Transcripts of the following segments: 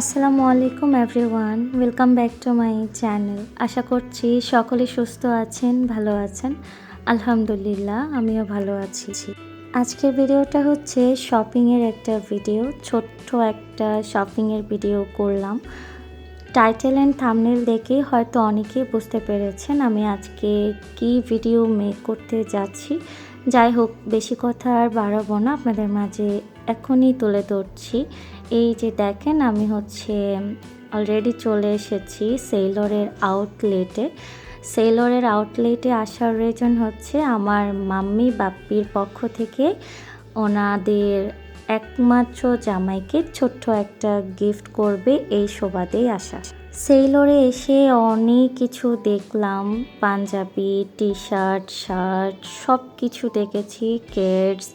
আসসালামু আলাইকুম everyone welcome back to my channel আশা করছি সকলে সুস্থ আছেন, ভালো আছেন। আলহামদুলিল্লাহ, আমিও ভালো আছি। আজকের ভিডিওটা হচ্ছে শপিংয়ের একটা ভিডিও ছোট্ট একটা শপিংয়ের ভিডিও করলাম। টাইটেল অ্যান্ড থামনেল দেখে হয়তো অনেকেই বুঝতে পেরেছেন আমি আজকে কি ভিডিও মেক করতে যাচ্ছি। যাই হোক, বেশি কথা আর বাড়াবো না, আপনাদের মাঝে এখনই তুলে ধরছি। এই যে দেখেন, আমি হচ্ছে অলরেডি চলে এসেছি সেইলরের আউটলেটে সেইলরের আউটলেটে আসার রিজন হচ্ছে আমার মাম্মি, বাপ্পির পক্ষ থেকে ওনাদের একমাত্র জামাইকে ছোট্ট একটা গিফট করবে এই সুবাদেই আসা। সেইলরে এসে অনেক কিছু দেখলাম। পাঞ্জাবি টি শার্ট শার্ট সব কিছু দেখেছি, কেডস,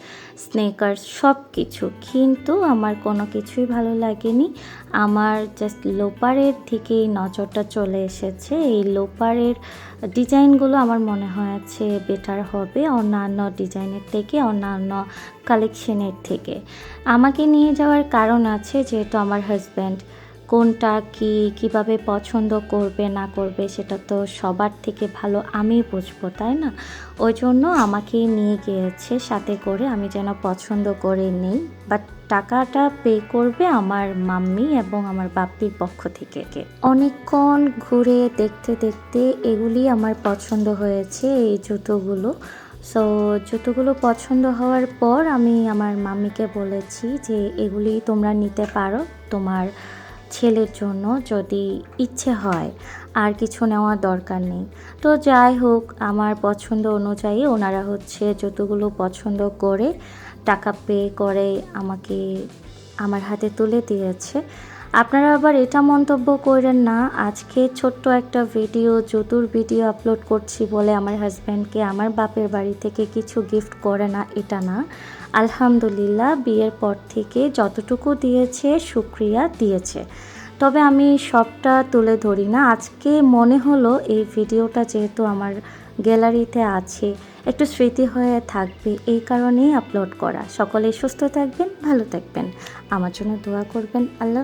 স্নেকার্স সব কিছু কিন্তু আমার কোনো কিছুই ভালো লাগেনি। আমার জাস্ট লোপারের দিকেই নজরটা চলে এসেছে। এই লোপারের ডিজাইনগুলো আমার মনে হয়েছে বেটার হবে অন্যান্য ডিজাইনের থেকে, অন্যান্য কালেকশনের থেকে। আমাকে নিয়ে যাওয়ার কারণ আছে যেহেতু আমার হাজব্যান্ড কোনটা কি, কীভাবে পছন্দ করবে, না করবে, সেটা তো সবার থেকে ভালো আমি বুঝব, তাই না? ওই জন্য আমাকে নিয়ে গিয়েছে, সাথে করে আমি যেন পছন্দ করে নিই। বাট টাকাটা পে করবে আমার মাম্মি এবং আমার বাপ্পির পক্ষ থেকে অনেকক্ষণ ঘুরে দেখতে দেখতে এগুলি আমার পছন্দ হয়েছে, এই জুতোগুলো। সো জুতোগুলো পছন্দ হওয়ার পর আমি আমার মাম্মিকে বলেছি যে এগুলি তোমরা নিতে পারো, তোমার ছেলের জন্য যদি ইচ্ছে হয়, আর কিছু নেওয়ার দরকার নেই। তো যাই হোক, আমার পছন্দ অনুযায়ী ওনারা হচ্ছে যতগুলো পছন্দ করে, টাকা পে করে আমাকে আমার হাতে তুলে দিয়েছে। আপনারা আবার এটা মন্তব্য করেন না, আজকে ছোট্ট একটা ভিডিও যতুর ভিডিও আপলোড করছি বলে আমার হাজব্যান্ডকে আমার বাপের বাড়ি থেকে কিছু গিফট করে না, এটা না। আলহামদুলিল্লাহ, বিয়ের পর থেকে যতটুকু দিয়েছে সুক্রিয়া দিয়েছে। তবে আমি সবটা তুলে ধরি না। আজকে মনে হলো এই ভিডিওটা যেহেতু আমার গ্যালারিতে আছে, একটু স্মৃতি হয়ে থাকবে, এই কারণেই আপলোড করা। সকলে সুস্থ থাকবেন, ভালো থাকবেন। আমার জন্য দোয়া করবেন। আল্লাহ